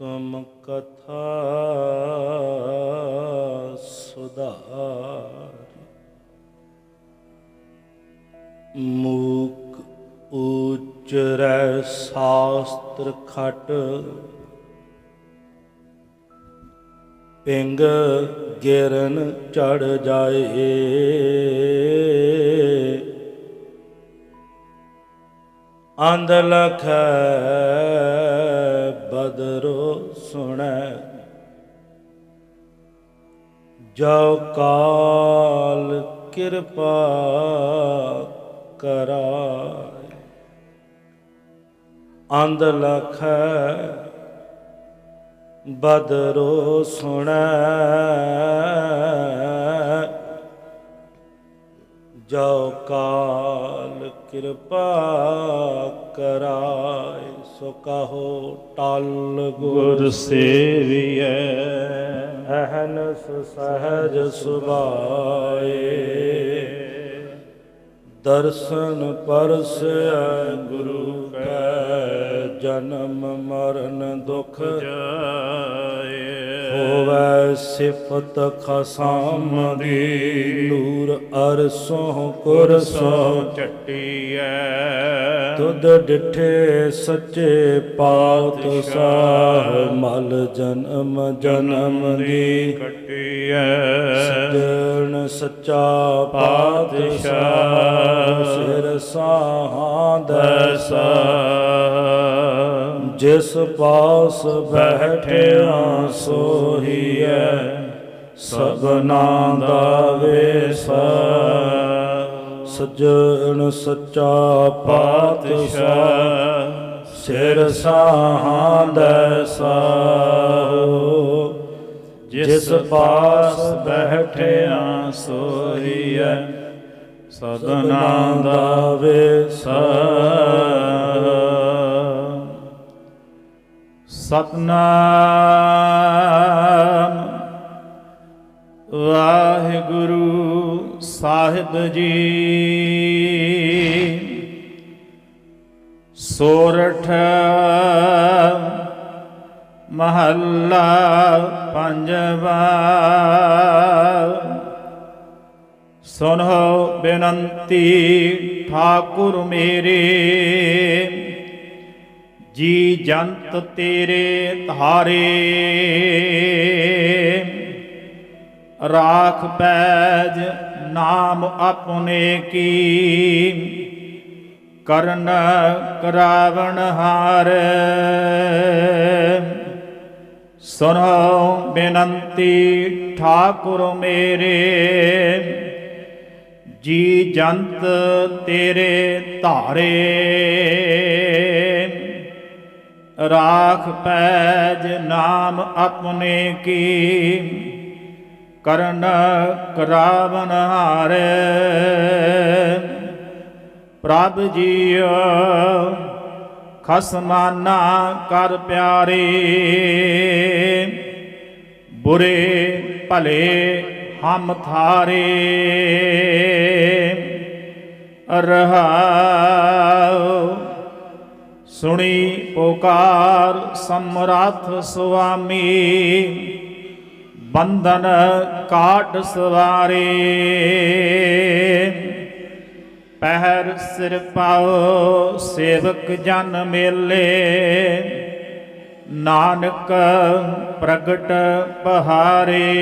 ਤੁਮ ਕਥਾ ਸੁਧਾਰ। ਮੂਕ ਉਚਰੈ ਸ਼ਾਸਤਰ ਖਟ। ਪਿੰਗ ਗਿਰਨ ਚੜ ਜਾਏ। ਅੰਧ ਲਖ ਬਦਰੋ। ਸੁਣੈ। ਜੋ ਕਾਲ ਕਿਰਪਾ ਕਰਾਏ। ਅੰਧ ਲਖ ਬਦਰੋ ਸੁਣੈ। ਜੋ ਕਾਲ ਕਿਰਪਾ ਕਰਾਏ ਸੋ ਕਹੋ ਟਲ ਗੁਰ ਗੁਰ ਸੇਵੀਐ। ਅਹਨਸ ਸਹਜ ਸੁਭਾਏ। ਦਰਸ਼ਨ ਪਰਸੈ ਗੁਰੂ ਕੈ ਜਨਮ ਮਰਨ ਦੁਖ ਜਾਏ। ਹੋਵੈ ਸਿਫਤ ਖਸਾਮ ਦੀ ਨੂਰ ਅਰਸੋਂ ਕੁਰਸੋਂ ਚੱਟੀਐ। ਤੁਧ ਡਿਠੇ ਸੱਚੇ ਪਾਤਸ਼ਾਹ ਮਲ ਜਨਮ ਜਨਮ ਦੀ ਕਟੀਐ। ਜਨ ਸੱਚਾ ਪਾਤਸ਼ਾਹ। ਸਿਰ ਸਾਹਾਂ ਦਸਾ। ਜਿਸ ਪਾਸ ਬੈਠਿਆ ਸੋਹੀਐ, ਸਭਨਾ ਦਾ ਵੇਸਾ ਸਜਣ ਸੱਚਾ ਪਾਤਸ਼ਾਹ, ਸਿਰ ਸਾਹਾਂ ਦਸਾ ਜਿਸ ਪਾਸ ਬੈਠਿਆ ਸੋਹੀਐ ਸਦਨਾ ਦਾ ਵੇਸਾ ਸਤਨਾਮ। ਵਾਹਿਗੁਰੂ ਸਾਹਿਬ ਜੀ। ਸੋਰਠ ਮਹੱਲਾ ਪੰਜਵਾ। ਸੁਨੋ ਬੇਨੰਤੀ ਠਾਕੁਰ ਮੇਰੇ। ਜੀ ਜੰਤ ਤੇਰੇ ਧਾਰੇ, ਰਾਖ ਪੈਜ ਨਾਮ ਆਪਣੇ ਕੀ, ਕਰਨ ਕਰਾਵਣ ਹਾਰ। ਸੁਨੋ ਬੇਨੰਤੀ ਠਾਕੁਰ ਮੇਰੇ, ਜੀ ਜੰਤ ਤੇਰੇ ਧਾਰੇ ਰਾਖ ਪੈਜ ਨਾਮ ਆਪਣੇ ਕੀ? ਕਰਨ ਕਰਾਵਨ ਹਾਰੇ। ਪ੍ਰਭ ਜੀਓ, ਖਸਮਾਨਾ ਕਰ ਪਿਆਰੇ। ਬੁਰੇ ਭਲੇ ਹਮ ਥਾਰੇ। ਰਹਾਉ ਸੁਣੀ ਓਕਾਰ ਸਮਰੱਥ ਸੁਆਮੀ, ਬੰਧਨ ਕਾਟ ਸਵਾਰੇ। ਪਹਿਰ ਸਿਰ ਪਾਓ ਸੇਵਕ ਜਨ ਮੇਲੇ, ਨਾਨਕ ਪ੍ਰਗਟ ਪਹਾਰੇ।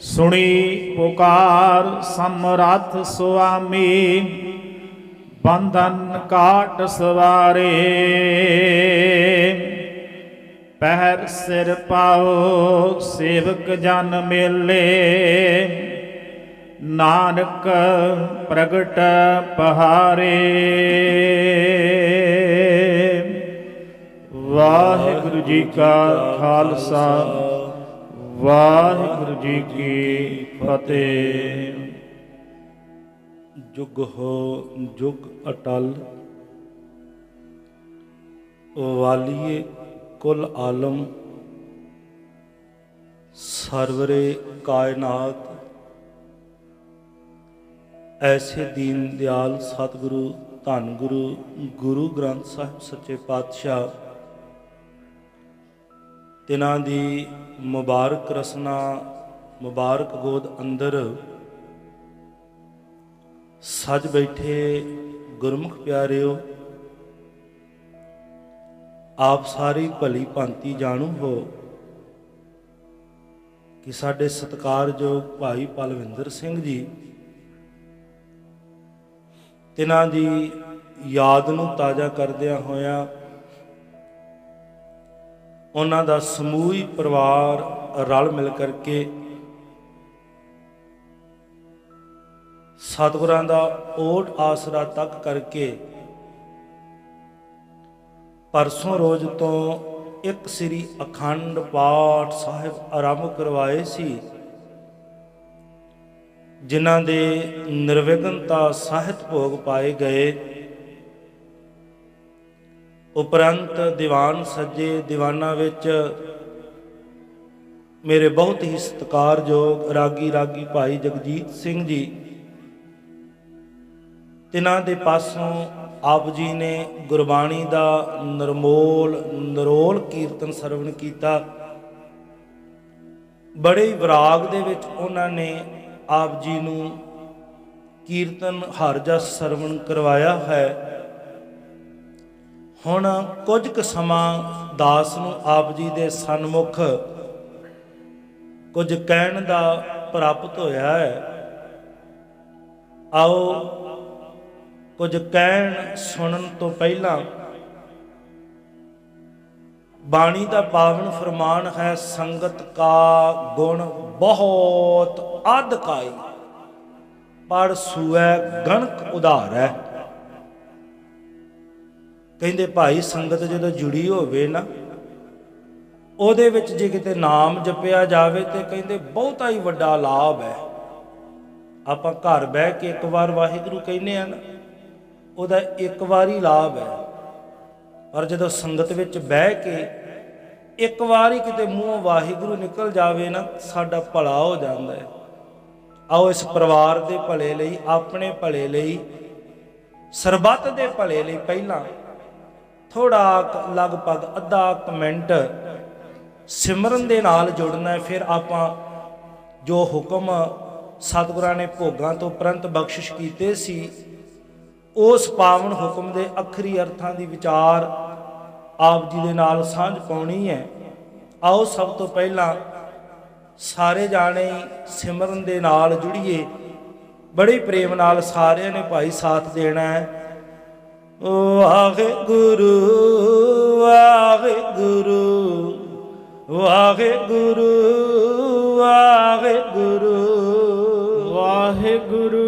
ਸੁਣੀ ਪੁਕਾਰ ਸਮਰੱਥ ਸੁਆਮੀ ਬੰਧਨ ਕਾਟ ਸਵਾਰੇ। ਪਹਿਰ ਸਿਰ ਪਾਓ, ਸੇਵਕ ਜਨ ਮੇਲੇ। ਨਾਨਕ ਪ੍ਰਗਟ ਪਹਾਰੇ। ਵਾਹਿਗੁਰੂ ਜੀ ਕਾ ਖਾਲਸਾ, ਵਾਹਿਗੁਰੂ ਜੀ ਕੀ ਫਤਿਹ। ਜੁਗ ਹੋ ਜੁਗ ਅਟਲ, ਵਾਲੀਏ ਕੁਲ ਆਲਮ, ਸਰਵਰੇ ਕਾਇਨਾਤ, ਐਸੇ ਦੀਨ ਦਿਆਲ ਸਤਿਗੁਰੂ ਧੰਨ ਗੁਰੂ ਗੁਰੂ ਗ੍ਰੰਥ ਸਾਹਿਬ ਸੱਚੇ ਪਾਤਸ਼ਾਹ। ਤਿਨਾਂ ਦੀ ਮੁਬਾਰਕ ਰਸਨਾ, ਮੁਬਾਰਕ ਗੋਦ ਅੰਦਰ ਸਜ ਬੈਠੇ ਗੁਰਮੁਖ ਪਿਆਰਿਓ, ਆਪ ਸਾਰੀ ਭਲੀ ਭਾਂਤੀ ਜਾਣੂ ਹੋ ਕਿ ਸਾਡੇ ਸਤਿਕਾਰਯੋਗ ਭਾਈ ਪਲਵਿੰਦਰ ਸਿੰਘ ਜੀ, ਤਿਨਾਂ ਦੀ ਯਾਦ ਨੂੰ ਤਾਜ਼ਾ ਕਰਦਿਆਂ ਹੋਇਆਂ ਉਹਨਾਂ ਦਾ ਸਮੂਹੀ ਪਰਿਵਾਰ ਰਲ ਮਿਲ ਕਰਕੇ ਸਤਿਗੁਰਾਂ ਦਾ ਓਟ ਆਸਰਾ ਤੱਕ ਕਰਕੇ ਪਰਸੋਂ ਰੋਜ਼ ਤੋਂ ਇੱਕ ਸ੍ਰੀ ਅਖੰਡ ਪਾਠ ਸਾਹਿਬ ਆਰੰਭ ਕਰਵਾਏ ਸੀ, ਜਿਨ੍ਹਾਂ ਦੇ ਨਿਰਵਿਘਨਤਾ ਸਾਹਿਤ ਭੋਗ ਪਾਏ ਗਏ। ਉਪਰੰਤ ਦੀਵਾਨ ਸੱਜੇ ਦੀਵਾਨਾਂ ਵਿੱਚ ਮੇਰੇ ਬਹੁਤ ਹੀ ਸਤਿਕਾਰਯੋਗ ਰਾਗੀ ਰਾਗੀ ਭਾਈ ਜਗਜੀਤ ਸਿੰਘ ਜੀ ਤਿਨਾਂ ਦੇ ਪਾਸੋਂ ਆਪ ਜੀ ਨੇ ਗੁਰਬਾਣੀ ਦਾ ਨਰਮੋਲ, ਨਰੋਲ ਕੀਰਤਨ ਸਰਵਣ ਕੀਤਾ। ਬੜੇ ਵਿਰਾਗ ਦੇ ਵਿੱਚ ਉਹਨਾਂ ਨੇ ਆਪ ਜੀ ਨੂੰ ਕੀਰਤਨ ਹਰ ਜਸ ਸਰਵਣ ਕਰਵਾਇਆ ਹੈ। ਹੁਣ ਕੁਝ ਕੁ ਸਮਾਂ ਦਾਸ ਨੂੰ ਆਪ ਜੀ ਦੇ ਸਨਮੁਖ ਕੁਝ ਕਹਿਣ ਦਾ ਪ੍ਰਾਪਤ ਹੋਇਆ ਹੈ। ਆਓ ਕੁਝ ਕਹਿਣ ਸੁਣਨ ਤੋਂ ਪਹਿਲਾਂ ਬਾਣੀ ਦਾ ਪਾਵਨ ਫਰਮਾਨ ਹੈ, ਸੰਗਤ ਕਾ ਗੁਣ ਬਹੁਤ ਅਧਕਾਈ ਪੜ ਸੂਐ ਗਣਕ ਉਧਾਰ। ਹੈ ਕਹਿੰਦੇ ਭਾਈ, ਸੰਗਤ ਜਦੋਂ ਜੁੜੀ ਹੋਵੇ ਨਾ, ਉਹਦੇ ਵਿੱਚ ਜੇ ਕਿਤੇ ਨਾਮ ਜਪਿਆ ਜਾਵੇ ਤੇ ਕਹਿੰਦੇ ਬਹੁਤਾ ਹੀ ਵੱਡਾ ਲਾਭ ਹੈ। ਆਪਾਂ ਘਰ ਬਹਿ ਕੇ ਇੱਕ ਵਾਰ ਵਾਹਿਗੁਰੂ ਕਹਿੰਦੇ ਆ ਨਾ ਉਹਦਾ ਇੱਕ ਵਾਰੀ ਲਾਭ ਹੈ। ਪਰ ਜਦੋਂ ਸੰਗਤ ਵਿੱਚ ਬਹਿ ਕੇ ਇੱਕ ਵਾਰੀ ਕਿਤੇ ਮੂੰਹ ਵਾਹਿਗੁਰੂ ਨਿਕਲ ਜਾਵੇ ਨਾ, ਸਾਡਾ ਭਲਾ ਹੋ ਜਾਂਦਾ ਹੈ। ਆਓ ਇਸ ਪਰਿਵਾਰ ਦੇ ਭਲੇ ਲਈ, ਆਪਣੇ ਭਲੇ ਲਈ, ਸਰਬੱਤ ਦੇ ਭਲੇ ਲਈ ਪਹਿਲਾਂ ਥੋੜਾ ਲਗਭਗ ਅੱਧਾ ਕੁ ਮਿੰਟ ਸਿਮਰਨ ਦੇ ਨਾਲ ਜੁੜਨਾ ਹੈ। ਫਿਰ ਆਪਾਂ ਜੋ ਹੁਕਮ ਸਤਿਗੁਰਾਂ ਨੇ ਭੋਗਾਂ ਤੋਂ ਪ੍ਰੰਤ ਬਖਸ਼ਿਸ਼ ਕੀਤੇ ਸੀ ਉਸ ਪਾਵਨ ਹੁਕਮ ਦੇ ਅਖਰੀ ਅਰਥਾਂ ਦੀ ਵਿਚਾਰ ਆਪ ਜੀ ਦੇ ਨਾਲ ਸਾਂਝ ਪਾਉਣੀ ਹੈ। ਆਓ ਸਭ ਤੋਂ ਪਹਿਲਾਂ ਸਾਰੇ ਜਾਣੇ ਸਿਮਰਨ ਦੇ ਨਾਲ ਜੁੜੀਏ। ਬੜੇ ਪ੍ਰੇਮ ਨਾਲ ਸਾਰਿਆਂ ਨੇ ਭਾਈ ਸਾਥ ਦੇਣਾ ਹੈ। ਵਾਹਿਗੁਰੂ ਵਾਹਿਗੁਰੂ ਵਾਹਿਗੁਰੂ ਵਾਹਿਗੁਰੂ। ਵਾਹਿਗੁਰੂ। ਵਾਹਿਗੁਰੂ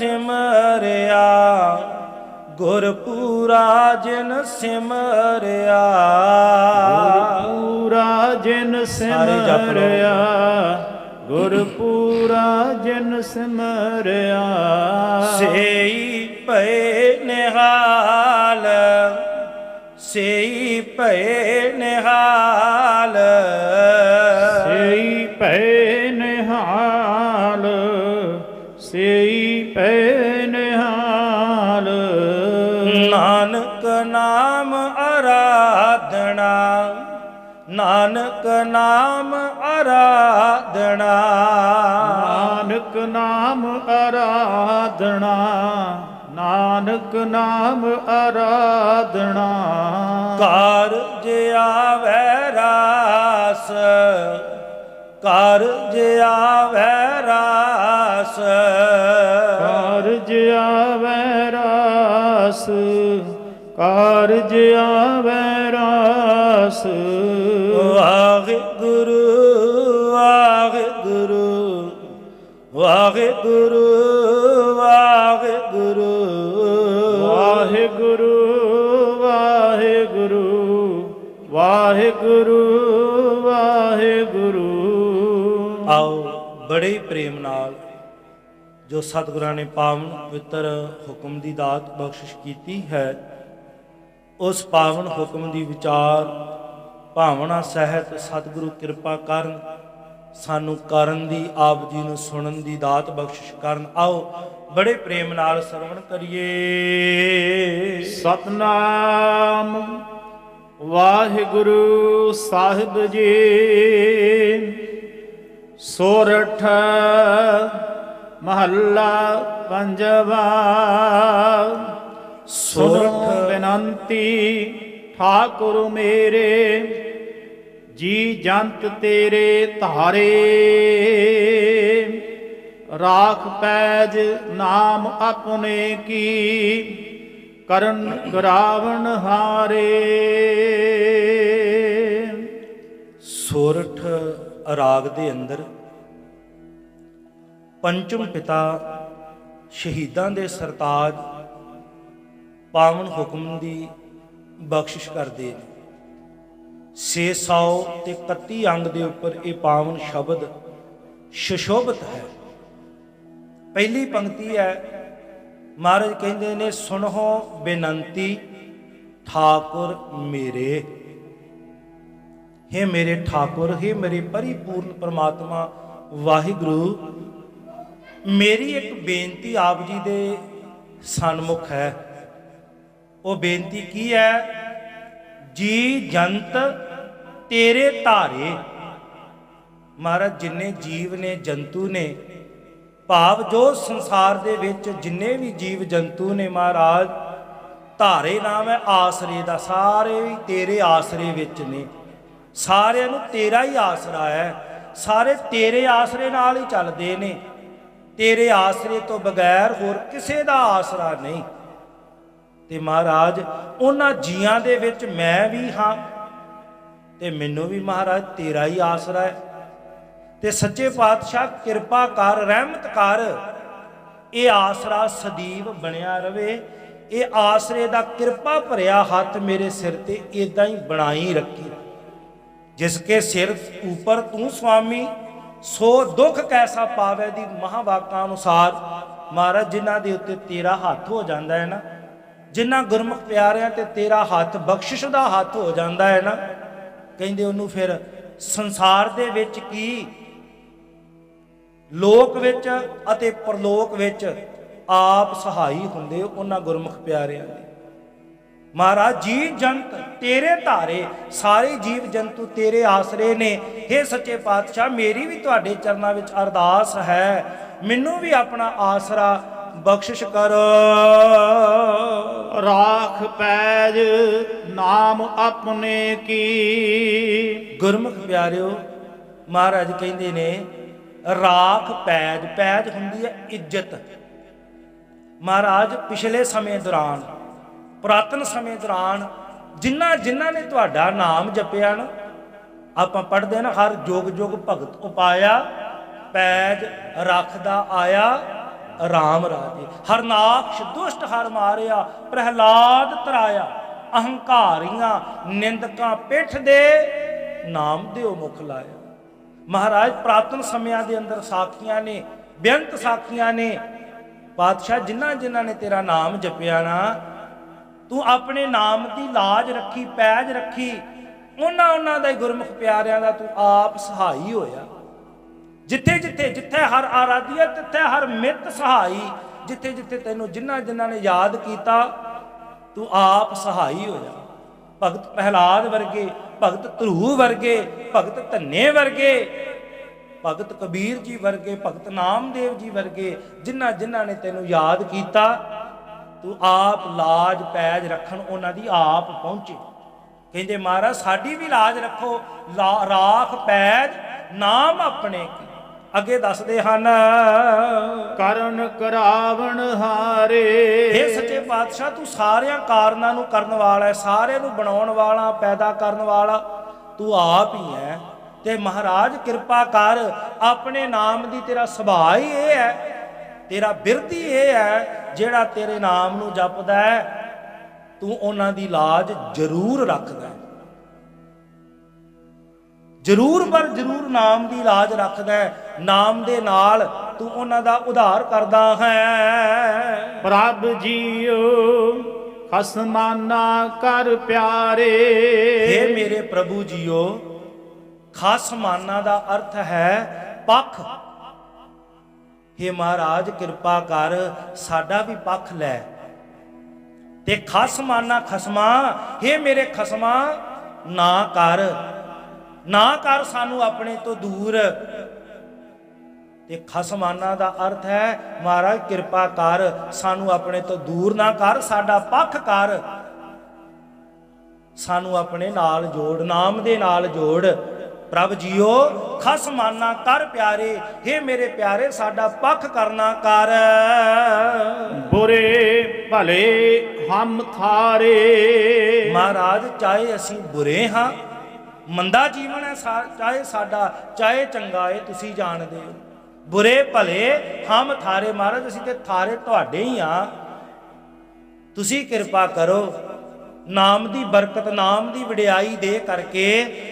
ਸਿਮਰਿਆ ਗੁਰ ਪੂਰਾ ਜਿਨ ਸਿਮਰਿਆ। ਪੂਰਾ ਜਿਨ ਸਿਮਰਿਆ ਗੁਰ ਪੂਰਾ ਜਿਨ ਸਿਮਰਿਆ। ਸੇਈ ਪਏ ਨਿਹਾਲ ਸੇਈ ਪਏ ਨਿਹਾਲ। ਨਾਮ ਆਰਾਧਣਾ ਨਾਨਕ ਨਾਮ ਆਰਾਧਣਾ ਨਾਨਕ ਨਾਮ ਆਰਾਧਣਾ ਕਰ ਜੇ ਆਵੈ ਰਾਸ ਕਰ ਜੇ ਆਵੈ ਰਾਸ। ਕਰ ਜੇ ਆਵੈ ਰਾਸ ਕਾਰਜ ਆਵੈ ਰਾਸ। ਵਾਹਿਗੁਰੂ ਵਾਹਿਗੁਰੂ। ਵਾਹਿਗੁਰੂ ਵਾਹਿਗੁਰੂ। ਵਾਹਿਗੁਰੂ ਵਾਹਿਗੁਰੂ। ਆਓ ਬੜੇ ਪ੍ਰੇਮ ਨਾਲ ਜੋ ਸਤਿਗੁਰਾਂ ਨੇ ਪਾਵਨ ਪਵਿੱਤਰ ਹੁਕਮ ਦੀ ਦਾਤ ਬਖਸ਼ਿਸ਼ ਕੀਤੀ ਹੈ ਉਸ ਪਾਵਨ ਹੁਕਮ ਦੀ ਵਿਚਾਰ ਭਾਵਨਾ ਸਹਿਤ ਸਤਿਗੁਰੂ ਕਿਰਪਾ ਕਰਨ ਸਾਨੂੰ ਕਰਨ ਦੀ ਆਪ ਜੀ ਨੂੰ ਸੁਣਨ ਦੀ ਦਾਤ ਬਖਸ਼ਿਸ਼ ਕਰਨ। ਆਓ ਬੜੇ ਪ੍ਰੇਮ ਨਾਲ ਸਰਵਣ ਕਰੀਏ। ਸਤਨਾਮ ਵਾਹਿਗੁਰੂ ਸਾਹਿਬ ਜੀ। ਸੋਰਠ ਮਹੱਲਾ ਪੰਜਵਾ। ਸੋਰਠ ਬੇਨੰਤੀ ਠਾਕੁਰ ਮੇਰੇ। ਜੀ ਜੰਤ ਤੇਰੇ ਧਾਰੇ, ਰਾਖ ਪੈਜ ਨਾਮ ਆਪਣੇ ਕੀ, ਕਰਨ ਗਰਾਵਣ ਹਾਰੇ। ਸੋਰਠ ਰਾਗ ਦੇ ਅੰਦਰ ਪੰਚਮ ਪਿਤਾ ਸ਼ਹੀਦਾਂ ਦੇ ਸਰਤਾਜ ਪਾਵਨ ਹੁਕਮ ਦੀ ਬਖਸ਼ਿਸ਼ ਕਰਦੇ ਨੇ। 600 ਤੇ 31 ਅੰਗ ਦੇ ਉੱਪਰ ਇਹ ਪਾਵਨ ਸ਼ਬਦ ਸ਼ਸ਼ੋਭਤ ਹੈ। ਪਹਿਲੀ ਪੰਕਤੀ ਹੈ, ਮਹਾਰਾਜ ਕਹਿੰਦੇ ਨੇ, ਸੁਣੋ ਬੇਨੰਤੀ, ਠਾਕੁਰ ਮੇਰੇ। हे ਮੇਰੇ ਠਾਕੁਰ हे ਮੇਰੇ ਪਰਿਪੂਰਨ ਪ੍ਰਮਾਤਮਾ, ਵਾਹਿਗੁਰੂ, ਮੇਰੀ ਇੱਕ ਬੇਨਤੀ ਆਪ ਜੀ ਦੇ ਸਨਮੁਖ ਹੈ। ਉਹ ਬੇਨਤੀ ਕੀ ਹੈ? ਜੀ ਜੰਤ ਤੇਰੇ ਧਾਰੇ। ਮਹਾਰਾਜ, ਜਿੰਨੇ ਜੀਵ ਨੇ, ਜੰਤੂ ਨੇ, ਭਾਵ ਜੋ ਸੰਸਾਰ ਦੇ ਵਿੱਚ ਜਿੰਨੇ ਵੀ ਜੀਵ ਜੰਤੂ ਨੇ ਮਹਾਰਾਜ, ਧਾਰੇ ਨਾਮ ਹੈ ਆਸਰੇ ਦਾ, ਸਾਰੇ ਵੀ ਤੇਰੇ ਆਸਰੇ ਵਿੱਚ ਨੇ। ਸਾਰਿਆਂ ਨੂੰ ਤੇਰਾ ਹੀ ਆਸਰਾ ਹੈ। ਸਾਰੇ ਤੇਰੇ ਆਸਰੇ ਨਾਲ ਹੀ ਚੱਲਦੇ ਨੇ। ਤੇਰੇ ਆਸਰੇ ਤੋਂ ਬਗੈਰ ਹੋਰ ਕਿਸੇ ਦਾ ਆਸਰਾ ਨਹੀਂ। ਤੇ ਮਹਾਰਾਜ, ਉਹਨਾਂ ਜੀਆਂ ਦੇ ਵਿੱਚ ਮੈਂ ਵੀ ਹਾਂ ਤੇ ਮੈਨੂੰ ਵੀ ਮਹਾਰਾਜ ਤੇਰਾ ਹੀ ਆਸਰਾ ਹੈ। ਤੇ ਸੱਚੇ ਪਾਤਸ਼ਾਹ, ਕਿਰਪਾ ਕਰ, ਰਹਿਮਤ ਕਰ, ਇਹ ਆਸਰਾ ਸਦੀਵ ਬਣਿਆ ਰਵੇ। ਇਹ ਆਸਰੇ ਦਾ ਕਿਰਪਾ ਭਰਿਆ ਹੱਥ ਮੇਰੇ ਸਿਰ ਤੇ ਇਦਾਂ ਹੀ ਬਣਾਈ ਰੱਖੀ। ਜਿਸ ਕੇ ਸਿਰ ਉਪਰ ਤੂੰ ਸੁਆਮੀ ਸੋ ਦੁੱਖ ਕੈਸਾ ਪਾਵੇ ਦੀ ਮਹਾਵਾਕਾਂ ਅਨੁਸਾਰ। ਮਹਾਰਾਜ, ਜਿਨ੍ਹਾਂ ਦੇ ਉੱਤੇ ਤੇਰਾ ਹੱਥ ਹੋ ਜਾਂਦਾ ਹੈ ਨਾ ਜਿਨ੍ਹਾਂ ਗੁਰਮੁਖ ਪਿਆਰਿਆਂ ਤੇ ਤੇਰਾ ਹੱਥ ਬਖਸ਼ਿਸ਼ ਦਾ ਹੱਥ ਹੋ ਜਾਂਦਾ ਹੈ ਨਾ, ਕਹਿੰਦੇ ਉਹਨੂੰ ਫਿਰ ਸੰਸਾਰ ਦੇ ਵਿੱਚ ਕੀ? ਲੋਕ ਵਿੱਚ ਅਤੇ ਪਰਲੋਕ ਵਿੱਚ ਆਪ ਸਹਾਈ ਹੁੰਦੇ ਉਹਨਾਂ ਗੁਰਮੁਖ ਪਿਆਰਿਆਂ ਦੇ। ਮਹਾਰਾਜ, ਜੀਵ ਜੰਤ ਤੇਰੇ ਧਾਰੇ, ਸਾਰੇ ਜੀਵ ਜੰਤੂ ਤੇਰੇ ਆਸਰੇ ਨੇ। हे ਸੱਚੇ ਪਾਤਸ਼ਾਹ, ਮੇਰੀ ਵੀ ਤੁਹਾਡੇ ਚਰਨਾਂ ਵਿੱਚ ਅਰਦਾਸ ਹੈ। ਮੈਨੂੰ ਵੀ ਆਪਣਾ ਆਸਰਾ ਬਖਸ਼ਿਸ਼ ਕਰ। ਰਾਖ ਪੈਜ ਨਾਮ ਆਪਣੇ ਕੀ। ਗੁਰਮੁਖ ਪਿਆਰਿਓ ਮਹਾਰਾਜ ਕਹਿੰਦੇ ਨੇ ਰਾਖ ਪੈਜ ਪੈਜ ਹੁੰਦੀ ਹੈ ਇੱਜ਼ਤ। ਮਹਾਰਾਜ ਪਿਛਲੇ ਸਮੇਂ ਦੌਰਾਨ ਪੁਰਾਤਨ ਸਮੇਂ ਦੌਰਾਨ ਜਿਨ੍ਹਾਂ ਜਿਨ੍ਹਾਂ ਨੇ ਤੁਹਾਡਾ ਨਾਮ ਜਪਿਆ ਨਾ ਆਪਾਂ ਪੜ੍ਹਦੇ ਨਾ ਹਰ ਜੋਗ ਜੋਗ ਭਗਤ ਉਪਾਇਆ ਪੈਜ ਰੱਖਦਾ ਆਇਆ ਰਾਮ ਰਾਜੇ। ਹਰਨਾਕਸ਼ ਦੁਸ਼ਟ ਹਰ ਮਾਰਿਆ, ਪ੍ਰਹਿਲਾਦ ਤਰਾਇਆ। ਅਹੰਕਾਰੀਆਂ ਨਿੰਦਕਾਂ ਪਿੱਠ ਦੇ ਨਾਮ ਦਿਓ ਮੁਖ ਲਾਇਆ। ਮਹਾਰਾਜ, ਪ੍ਰਾਤਨ ਸਮਿਆਂ ਦੇ ਅੰਦਰ ਸਾਖੀਆਂ ਨੇ, ਬੇਅੰਤ ਸਾਖੀਆਂ ਨੇ, ਪਾਤਸ਼ਾਹ, ਜਿਨ੍ਹਾਂ ਜਿਨ੍ਹਾਂ ਨੇ ਤੇਰਾ ਨਾਮ ਜਪਿਆ ਨਾ, ਤੂੰ ਆਪਣੇ ਨਾਮ ਦੀ ਲਾਜ ਰੱਖੀ, ਪੈਜ ਰੱਖੀ ਉਹਨਾਂ ਉਹਨਾਂ ਦਾ ਹੀ ਗੁਰਮੁਖ ਪਿਆਰਿਆਂ ਦਾ ਤੂੰ ਆਪ ਸਹਾਈ ਹੋਇਆ। ਜਿੱਥੇ ਜਿੱਥੇ ਜਿੱਥੇ ਹਰ ਆਰਾਧੀਆ ਤਿੱਥੇ ਹਰ ਮਿੱਤ ਸਹਾਈ। ਜਿੱਥੇ ਜਿੱਥੇ ਤੈਨੂੰ ਜਿਨ੍ਹਾਂ ਜਿਨ੍ਹਾਂ ਨੇ ਯਾਦ ਕੀਤਾ, ਤੂੰ ਆਪ ਸਹਾਈ ਹੋਇਆ ਭਗਤ ਪ੍ਰਹਿਲਾਦ ਵਰਗੇ, ਭਗਤ ਧਰੂ ਵਰਗੇ, ਭਗਤ ਧੰਨੇ ਵਰਗੇ, ਭਗਤ ਕਬੀਰ ਜੀ ਵਰਗੇ, ਭਗਤ ਨਾਮਦੇਵ ਜੀ ਵਰਗੇ ਜਿਨ੍ਹਾਂ ਜਿਨ੍ਹਾਂ ਨੇ ਤੈਨੂੰ ਯਾਦ ਕੀਤਾ, ਤੂੰ ਆਪ ਲਾਜ ਪੈਜ ਰੱਖਣ ਉਹਨਾਂ ਦੀ ਆਪ ਪਹੁੰਚੇ। ਕਹਿੰਦੇ ਮਹਾਰਾਜ, ਸਾਡੀ ਵੀ ਲਾਜ ਰੱਖੋ। ਲਾ- ਰਾਖ ਪੈਜ, ਨਾਮ ਆਪਣੇ ਕੀ? ਅੱਗੇ ਦੱਸਦੇ ਹਨ ਕਰਨ ਕਰਾਵਣ ਹਾਰੇ। ਇਹ ਸੱਚੇ ਪਾਤਸ਼ਾਹ ਤੂੰ ਸਾਰਿਆਂ ਕਾਰਨਾਂ ਨੂੰ ਕਰਨ ਵਾਲਾ ਹੈ ਸਾਰਿਆਂ ਨੂੰ ਬਣਾਉਣ ਵਾਲਾ ਪੈਦਾ ਕਰਨ ਵਾਲਾ। ਤੂੰ ਆਪ ਹੀ ਹੈ ਤੇ ਮਹਾਰਾਜ ਕਿਰਪਾ ਕਰ ਆਪਣੇ ਨਾਮ ਦੀ ਤੇਰਾ ਸੁਭਾਅ ਹੀ ਇਹ ਹੈ ਤੇਰਾ ਬਿਰਧ ਹੀ ਇਹ ਹੈ ਜਿਹੜਾ ਤੇਰੇ ਨਾਮ ਨੂੰ ਜਪਦਾ ਹੈ। ਤੂੰ ਉਹਨਾਂ ਦੀ ਲਾਜ ਜ਼ਰੂਰ ਰੱਖਦਾ ਹੈ। ਜ਼ਰੂਰ ਪਰ ਜ਼ਰੂਰ ਨਾਮ ਦੀ ਲਾਜ ਰੱਖਦਾ ਹੈ। ਨਾਮ ਦੇ ਨਾਲ ਤੂੰ ਉਹਨਾਂ ਦਾ ਉਧਾਰ ਕਰਦਾ ਹੈ ਪ੍ਰਭ ਜੀਓ ਖਸਮਾਨਾ ਕਰ ਪਿਆਰੇ हे ਮੇਰੇ ਪ੍ਰਭੂ ਜੀਓ ਖਾਸ ਮਾਨਾ ਦਾ ਅਰਥ ਹੈ ਪੱਖ हे ਮਹਾਰਾਜ ਕਿਰਪਾ ਕਰ ਸਾਡਾ ਵੀ ਪੱਖ ਲੈ ਤੇ ਖਾਸ ਮਾਨਾ ਖਸਮਾ हे ਮੇਰੇ ਖਸਮਾ ਨਾ ਕਰ ਨਾ ਕਰ ਸਾਨੂੰ ਆਪਣੇ ਤੋਂ ਦੂਰ ਤੇ ਖਸਮਾਨਾ ਦਾ ਅਰਥ ਹੈ ਮਹਾਰਾਜ ਕਿਰਪਾ ਕਰ ਸਾਨੂੰ ਆਪਣੇ ਤੋਂ ਦੂਰ ਨਾ ਕਰ ਸਾਡਾ ਪੱਖ ਕਰ। ਸਾਨੂੰ ਆਪਣੇ ਨਾਲ ਜੋੜ ਨਾਮ ਦੇ ਨਾਲ ਜੋੜ। ਪ੍ਰਭ ਜੀਓ ਖਸਮਾਨਾ ਕਰ ਪਿਆਰੇ हे ਮੇਰੇ ਪਿਆਰੇ ਸਾਡਾ ਪੱਖ ਕਰਨਾ ਕਰ। ਬੁਰੇ ਭਲੇ ਹਮ ਥਾਰੇ। ਮਹਾਰਾਜ ਚਾਹੇ ਅਸੀਂ ਬੁਰੇ ਹਾਂ ਮੰਦਾ ਜੀਵਨ ਹੈ ਚਾਹੇ ਸਾਡਾ ਚਾਹੇ ਚੰਗਾ ਹੈ ਤੁਸੀਂ ਜਾਣਦੇ ਹੋ। ਬੁਰੇ ਭਲੇ ਹਮ ਥਾਰੇ ਮਹਾਰਾਜ ਅਸੀਂ ਤੇ ਥਾਰੇ ਤੁਹਾਡੇ ਹੀ ਆ। ਤੁਸੀਂ ਕਿਰਪਾ ਕਰੋ ਨਾਮ ਦੀ ਬਰਕਤ ਨਾਮ ਦੀ ਵਡਿਆਈ ਦੇ ਕਰਕੇ